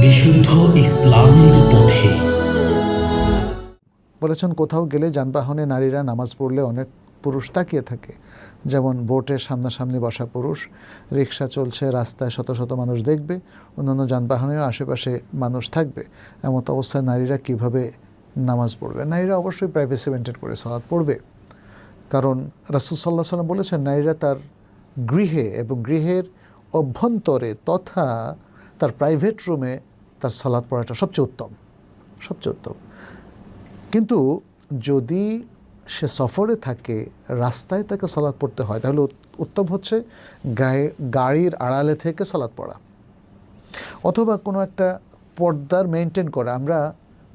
বিশুদ্ধ ইসলামের পথে। বলেছেন, কোথাও গেলে যানবাহনে নারীরা নামাজ পড়লে অনেক পুরুষ তাকিয়ে থাকে। যেমন বোটের সামনাসামনি বসা পুরুষ রিক্সা চলছে, রাস্তায় শত শত মানুষ দেখবে, অন্যান্য যানবাহনেও আশেপাশে মানুষ থাকবে। এমত অবস্থায় নারীরা কীভাবে নামাজ পড়বে? নারীরা অবশ্যই প্রাইভেসি মেনটেন করে সালাদ পড়বে। কারণ, রাসুল সাল্লাহ সাল্লাম বলেছেন, নারীরা তার গৃহে এবং গৃহের অভ্যন্তরে তথা তার প্রাইভেট রুমে তার সালাদ পড়াটা সবচেয়ে উত্তম সবচেয়ে উত্তম। কিন্তু যদি সে সফরে থাকে, রাস্তায় তাকে সালাদ পড়তে হয়, তাহলে উত্তম হচ্ছে গায়ে, গাড়ির আড়ালে থেকে সালাদ পড়া। অথবা কোনো একটা পর্দার মেনটেন করা। আমরা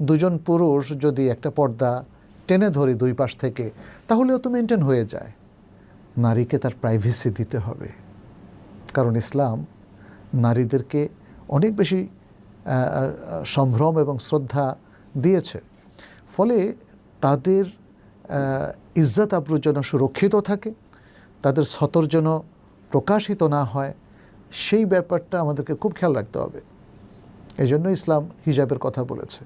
দুজন পুরুষ যদি একটা পর্দা টেনে ধরি দুই পাশ থেকে, তাহলেও তো মেনটেন হয়ে যায়। নারীকে তার প্রাইভেসি দিতে হবে। কারণ ইসলাম নারীদেরকে অনেক বেশি সম্ভ্রম এবং শ্রদ্ধা দিয়েছে। ফলে তাদের ইজ্জত আবরু যেন সুরক্ষিত থাকে, তাদের সতর যেন প্রকাশিত না হয়, সেই ব্যাপারটা আমাদেরকে খুব খেয়াল রাখতে হবে। এই জন্য ইসলাম হিজাবের কথা বলেছে।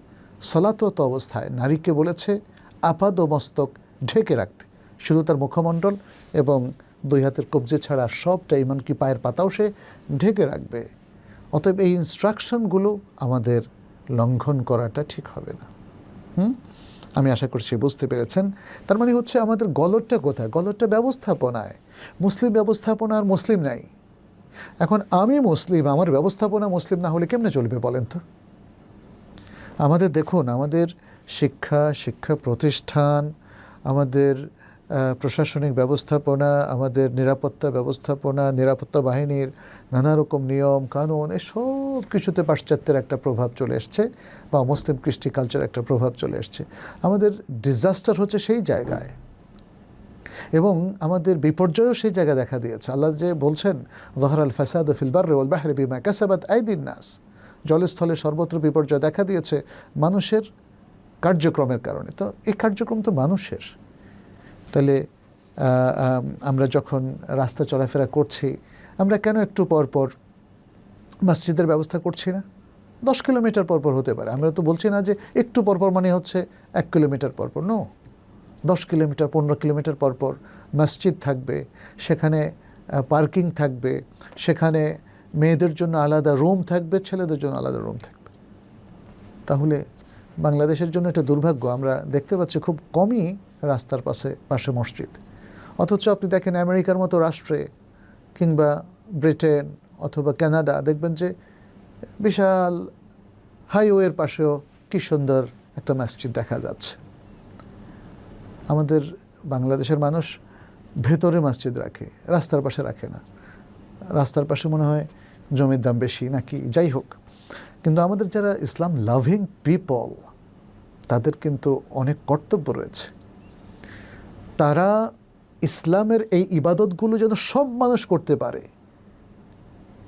সলাতরত অবস্থায় নারীকে বলেছে আপাদ মস্তক ঢেকে রাখতে। শুধু তার মুখমণ্ডল এবং দুই হাতের কবজে ছাড়া সবটা এমনকি পায়ের পাতাও সে ঢেকে রাখবে। অতএব এই ইনস্ট্রাকশনগুলো আমাদের লঙ্ঘন করাটা ঠিক হবে না। হুম? আমি আশা করছি বুঝতে পেরেছেন। তার মানে হচ্ছে আমাদের গলতটা কোথায়? গলতটা ব্যবস্থাপনায়। মুসলিম ব্যবস্থাপনা আর মুসলিম নাই। এখন আমি মুসলিম, আমার ব্যবস্থাপনা মুসলিম না হলে কেমনে চলবে বলেন তো? আমাদের দেখুন, আমাদের শিক্ষা শিক্ষা প্রতিষ্ঠান, আমাদের প্রশাসনিক ব্যবস্থাপনা, আমাদের নিরাপত্তা ব্যবস্থাপনা, নিরাপত্তা বাহিনীর নানা রকম নিয়ম, কানুন এসব কিছুতে পাশ্চাত্যের একটা প্রভাব চলে এসছে বা মুসলিম কৃষ্টি কালচার একটা প্রভাব চলে এসছে। আমাদের ডিজাস্টার হচ্ছে সেই জায়গায় এবং আমাদের বিপর্যয়ও সেই জায়গায় দেখা দিয়েছে। আল্লাহ যে বলছেন জহর আল ফাসাদ ফিলবার রেওয়াল বাহরে বিমা কাসাবাত আইদিন নাস। জলস্থলে সর্বত্র বিপর্যয় দেখা দিয়েছে মানুষের কার্যক্রমের কারণে। তো এই কার্যক্রম তো মানুষের। তাহলে আমরা যখন রাস্তা চলাফেরা করছি, আমরা কেন একটু পর পর মসজিদের ব্যবস্থা করছি না? দশ কিলোমিটার পর পর হতে পারে। আমরা তো বলছি না যে একটু পর পর মানে হচ্ছে এক কিলোমিটার পর পর, নো। দশ কিলোমিটার, পনেরো কিলোমিটার পর পর মসজিদ থাকবে, সেখানে পার্কিং থাকবে, সেখানে মেয়েদের জন্য আলাদা রুম থাকবে, ছেলেদের জন্য আলাদা রুম থাকবে। তাহলে বাংলাদেশের জন্য এটা দুর্ভাগ্য। আমরা দেখতে পাচ্ছি খুব কমই রাস্তার পাশে পাশে মসজিদ। অথচ আপনি দেখেন আমেরিকার মতো রাষ্ট্রে কিংবা ব্রিটেন অথবা কানাডা দেখবেন যে বিশাল হাইওয়ের পাশেও কি সুন্দর একটা মসজিদ দেখা যাচ্ছে। আমাদের বাংলাদেশের মানুষ ভেতরে মসজিদ রাখে, রাস্তার পাশে রাখে না। রাস্তার পাশে মনে হয় জমির দাম বেশি নাকি, যাই হোক। কিন্তু আমাদের যারা ইসলাম লাভিং পিপল, তাদের কিন্তু অনেক কর্তব্য রয়েছে। তারা ইসলামের এই ইবাদতগুলো যেন সব মানুষ করতে পারে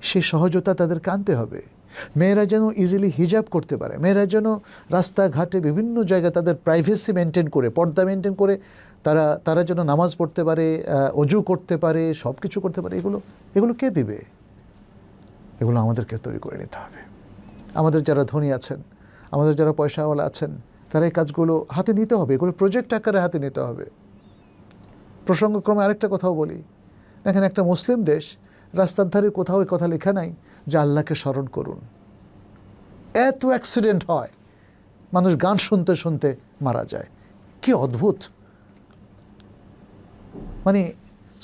সেই সহজতা তাদের আনতে হবে। মেয়েরা যেন ইজিলি হিজাব করতে পারে, মেয়েরা যেন রাস্তাঘাটে বিভিন্ন জায়গায় তাদের প্রাইভেসি মেনটেন করে, পর্দা মেনটেন করে, তারা তারা যেন নামাজ পড়তে পারে অজু করতে পারে সব কিছু করতে পারে, এগুলো এগুলো কে দিবে? এগুলো আমাদেরকে তৈরি করে নিতে হবে। আমাদের যারা ধনী আছেন, আমাদের যারা পয়সাওয়ালা আছেন, তারা এই কাজগুলো হাতে নিতে হবে, এগুলো প্রজেক্ট আকারে হাতে নিতে হবে। প্রসঙ্গক্রমে আরেকটা কথাও বলি। দেখেন, একটা মুসলিম দেশ রাস্তার ধারে কোথাও এই কথা লেখা নাই যে আল্লাহকে স্মরণ করুন। এত অ্যাক্সিডেন্ট হয়, মানুষ গান শুনতে শুনতে মারা যায়। কি অদ্ভুত! মানে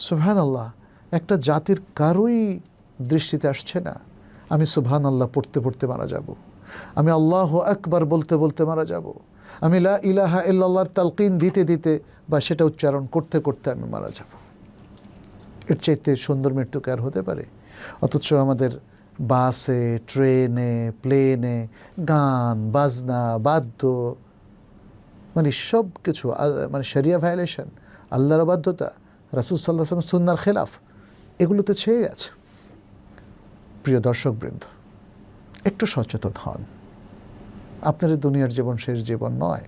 সুবহান আল্লাহ একটা জাতির কারোই দৃষ্টিতে আসছে না, আমি সুবহান আল্লাহ পড়তে পড়তে মারা যাব। আমি আল্লাহ আকবার বলতে বলতে মারা যাব। আমি লা ইলাহা ইল্লাল্লাহর তালকিন দিতে দিতে বা সেটা উচ্চারণ করতে করতে আমি মারা যাব। এর চাইতে সুন্দর মৃত্যু কি আর হতে পারে? অথচ আমাদের বাসে, ট্রেনে, প্লেনে, গান, বাজনা, বাদ্য মানে সব কিছু মানে শরিয়া ভায়োলেশন আল্লাহর বাধ্যতা রাসুল সাল্লাহ সুন্নার খেলাফ, এগুলোতে ছেয়ে আছে। প্রিয় দর্শকবৃন্দ, একটু সচেতন হন। আপনার দুনিয়ার জীবন শেষ জীবন নয়।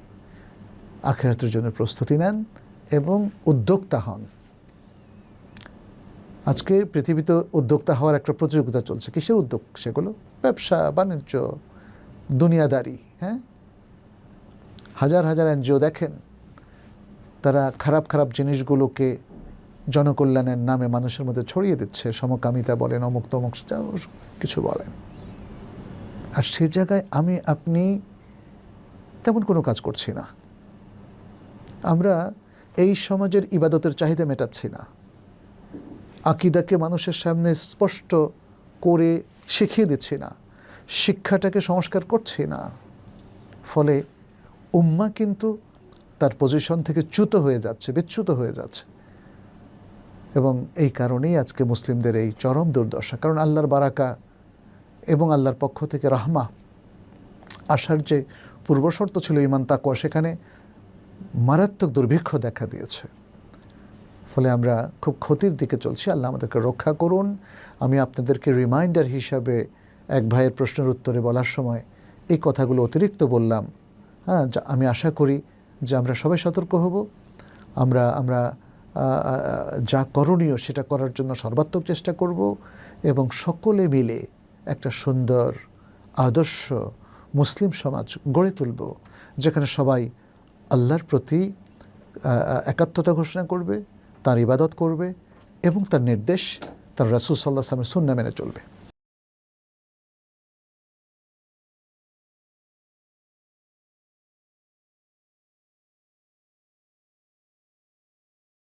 আখেরাতের জন্য প্রস্তুতি নেন এবং উদ্যোক্তা হন। আজকে পৃথিবীতে উদ্যোক্তা হওয়ার একটা প্রতিযোগিতা চলছে। কিসের উদ্যোগ? সেগুলো ব্যবসা, বাণিজ্য, দুনিয়াদারি হ্যাঁ? হাজার হাজার এনজিও দেখেন, তারা খারাপ খারাপ জিনিসগুলোকে জনকল্যাণের নামে মানুষের মধ্যে ছড়িয়ে দিচ্ছে। সমকামিতা বলেন, অমুক তমুক কিছু বলেন। আর সে জায়গায় আমি, আপনি তেমন কোনো কাজ করছি না। আমরা এই সমাজের ইবাদতের চাহিদা মেটাচ্ছি না। আকিদাকে মানুষের সামনে স্পষ্ট করে শিখিয়ে দিচ্ছি না। শিক্ষাটাকে সংস্কার করছি না। ফলে উম্মা কিন্তু তার পজিশন থেকে চ্যুত হয়ে যাচ্ছে, বিচ্যুত হয়ে যাচ্ছে। এবং এই কারণেই আজকে মুসলিমদের এই চরম দুর্দশা। কারণ আল্লাহর বারাকা এবং আল্লাহর পক্ষ থেকে রাহমা আসার যে পূর্বশর্ত ছিল ইমান তাকুয়া সেখানে মারাত্মক দুর্ভিক্ষ দেখা দিয়েছে। ফলে আমরা খুব ক্ষতির দিকে চলছি। আল্লাহ আমাদেরকে রক্ষা করুন। আমি আপনাদেরকে রিমাইন্ডার হিসাবে এক ভাইয়ের প্রশ্নের উত্তরে বলার সময় এই কথাগুলো অতিরিক্ত বললাম। হ্যাঁ যা- আমি আশা করি যে আমরা সবাই সতর্ক হব। আমরা আমরা যা করণীয় সেটা করার জন্য সর্বাত্মক চেষ্টা করব এবং সকলে মিলে একটা সুন্দর আদর্শ মুসলিম সমাজ গড়ে তুলব, যেখানে সবাই আল্লাহর প্রতি একাত্মতা ঘোষণা করবে, তার ইবাদত করবে এবং তার নির্দেশ তার রাসুল সাল্লাহ সালামের সুন্না মেনে চলবে।